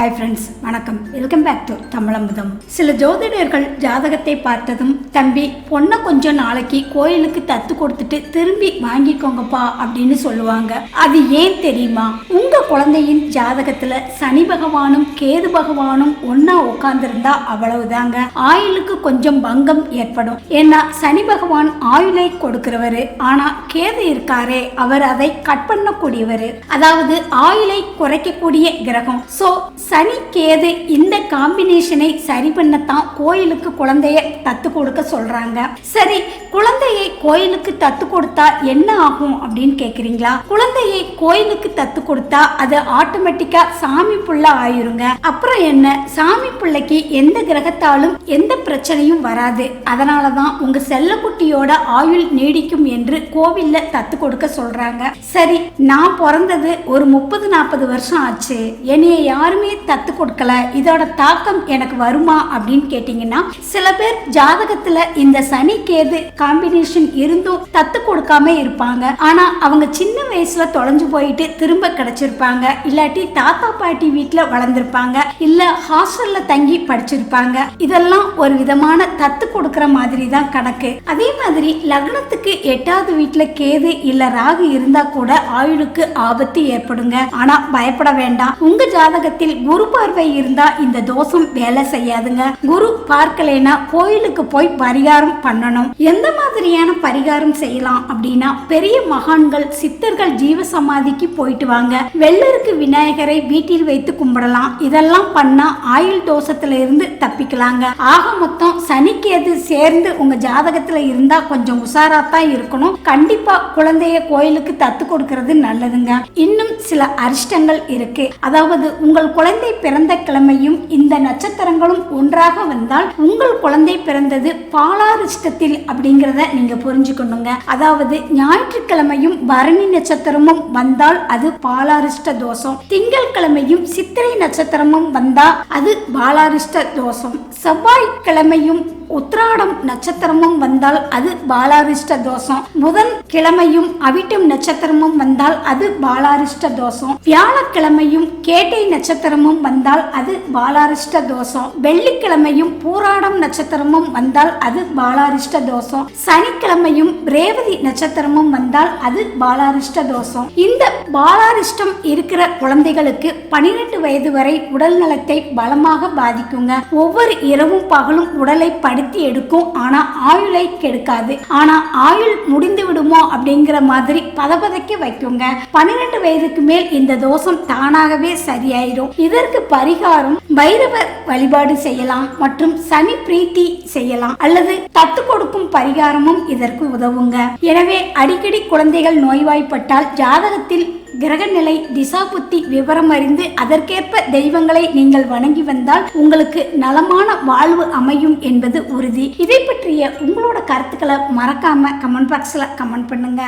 Hi friends வணக்கம். Welcome back to தமிழம்புதம் சில ஜோதிடர்கள் ஜாதகத்தை பார்த்ததும் தம்பி பொண்ணை கொஞ்சம் நாளைக்கு கோயிலுக்கு தத்து கொடுத்துட்டு திரும்பி வாங்கிக்கோங்கப்பா அப்படின்னு சொல்லுவாங்க. அது ஏன் தெரியுமா? உங்க குழந்தையின் ஜாதகத்துல சனி பகவானும் கேது பகவானும் ஒன்னா உட்கார்ந்துருந்தா அவ்வளவுதாங்க. ஆயுளுக்கு கொஞ்சம் பங்கம் ஏற்படும். ஏன்னா சனி பகவான் ஆயுளை கொடுக்கிறவரு. ஆனா கேது இருக்காரே அவர் அதை கட் பண்ணக்கூடியவர். அதாவது ஆயுளை குறைக்கக்கூடிய கிரகம். சோ சனி கேது இந்த காம்பினேஷனை சரி பண்ணத்தான் கோயிலுக்கு குழந்தைய தத்து கொடுக்க சொல்றாங்க. சரி குழந்தையை கோயிலுக்கு தத்து கொடுத்தா என்ன ஆகும் அப்படின்னு கேக்குறீங்களா? குழந்தையை கோயிலுக்கு தத்து கொடுத்தா அது ஆட்டோமேட்டிக்கா சாமி புள்ள ஆயிருங்க. அப்புறம் என்ன? சாமி பிள்ளைக்கு எந்த கிரகத்தாலும் எந்த பிரச்சனையும் வராது. அதனாலதான் உங்க செல்லக்குட்டியோட ஆயுள் நீடிக்கும் என்று கோவில்ல தத்து கொடுக்க சொல்றாங்க. சரி நான் பிறந்தது ஒரு முப்பது நாற்பது வருஷம் ஆச்சு. என்னைய யாருமே தத்து கொடுக்கல. இதோட தாக்கம் எனக்கு வருமா அப்படின்னு கேட்டீங்கன்னா சில பேர் ஜாதகத்துல இந்த சனி கேது காம்பினேஷன் இருந்தும் தத்து கொடுக்காம இருப்பாங்க. ஆனா அவங்க சின்ன வயசுல தொலைஞ்சு போயிட்டு திரும்ப கிடைச்சிருப்பாங்க. இல்லாட்டி தாத்தா பாட்டி வீட்டுல வளர்ந்திருப்பாங்க. இல்ல ஹாஸ்டல்ல தங்கி படிச்சிருப்பாங்க. இதெல்லாம் ஒரு விதமான தத்து கொடுக்கற மாதிரி தான் கணக்கு. அதே மாதிரி லக்னத்துக்கு எட்டாவது வீட்டுல கேது இல்ல ராகு இருந்தா கூட ஆயுளுக்கு ஆபத்து ஏற்படுங்க. ஆனா பயப்பட வேண்டாம். உங்க ஜாதகத்தில் குரு பார்வை இருந்தா இந்த தோஷம் வேலை செய்யாதுங்க. குரு பார்க்கலைன்னா கோயிலுக்கு போய் பரிகாரம் பண்ணணும். எந்த மாதிரியான பரிகாரம் செய்யலாம் அப்படின்னா பெரிய மகான்கள் சித்தர்கள் ஜீவ சமாதிக்கு போயிட்டு வாங்க. வெள்ளருக்கு விநாயகரை வீட்டில் வைத்து கும்பிடலாம். இதெல்லாம் பண்ணா ஆயுள் தோஷத்துல இருந்து தப்பிக்கலாங்க. ஆக மொத்தம் சனிக்கேது சேர்ந்து உங்க ஜாதகத்துல இருந்தா கொஞ்சம் உஷாராத்தான் இருக்கணும். கண்டிப்பா குழந்தைய கோயிலுக்கு தத்து கொடுக்கறது நல்லதுங்க. இன்னும் சில அரிஷ்டங்கள் இருக்கு. அதாவது உங்கள் குழந்தை பிறந்த கிழமையும் இந்த நட்சத்திரங்களும் ஒன்றாக வந்தால் உங்கள் குழந்தை பிறந்தது பாலாரிஷ்டத்தில் அப்படிங்கிறத நீங்க புரிஞ்சுக்கணுங்க. அதாவது ஞாயிற்றுக்கிழமையும் பரணி நட்சத்திரமும் வந்தால் அது பாலாரிஷ்ட தோஷம். திங்கள் கிழமையும் சித்திரை நட்சத்திரமும் வந்தா அது பாலாரிஷ்ட தோஷம். செவ்வாய்க்கிழமையும் உத்ராடம் நட்சத்திரமும் வந்தால் அது பாலாரிஷ்ட தோஷம். புதன் கிழமையும் அவிட்டம் நட்சத்திரமும் வந்தால் அது பாலாரிஷ்ட தோஷம். வியாழக்கிழமையும் கேட்டை நட்சத்திரமும் வந்தால் அது பாலாரிஷ்ட தோஷம். வெள்ளிக்கிழமையும் பூராடம் நட்சத்திரமும் வந்தால் அது பாலாரிஷ்ட தோஷம். சனிக்கிழமையும் ரேவதி நட்சத்திரமும் வந்தால் அது பாலாரிஷ்ட தோஷம். இந்த பாலாரிஷ்டம் இருக்கிற குழந்தைகளுக்கு பனிரெண்டு வயது வரை உடல் நலத்தை பலமாக பாதிக்குங்க. ஒவ்வொரு இரவும் பகலும் உடலை படுத்தி எடுக்கும். ஆனால் ஆயுளை கெடுக்காது. ஆனால் ஆயுள் முடிந்து விடுமோ அப்படிங்கிற மாதிரி பதபதைக்கு வைக்குங்க. பன்னிரெண்டு வயதுக்கு மேல் இந்த தோஷம் தானாகவே சரியாயிரும். இதற்கு பரிகாரம் பைரவர் வழிபாடு செய்யலாம் மற்றும் சனி பிரீத்தி செய்யலாம். அல்லது தத்து கொடுக்கும் பரிகாரமும் இதற்கு உதவுங்க. எனவே அடிக்கடி குழந்தைகள் நோய்வாய்ப்பட்டால் ஜாதகத்தில் கிரகநிலை திசா புத்தி விவரம் அறிந்து அதற்கேற்ப தெய்வங்களை நீங்கள் வணங்கி வந்தால் உங்களுக்கு நலமான வாழ்வு அமையும் என்பது உறுதி. இதை பற்றிய உங்களோட கருத்துக்களை மறக்காம கமெண்ட் பாக்ஸ்ல கமெண்ட் பண்ணுங்க.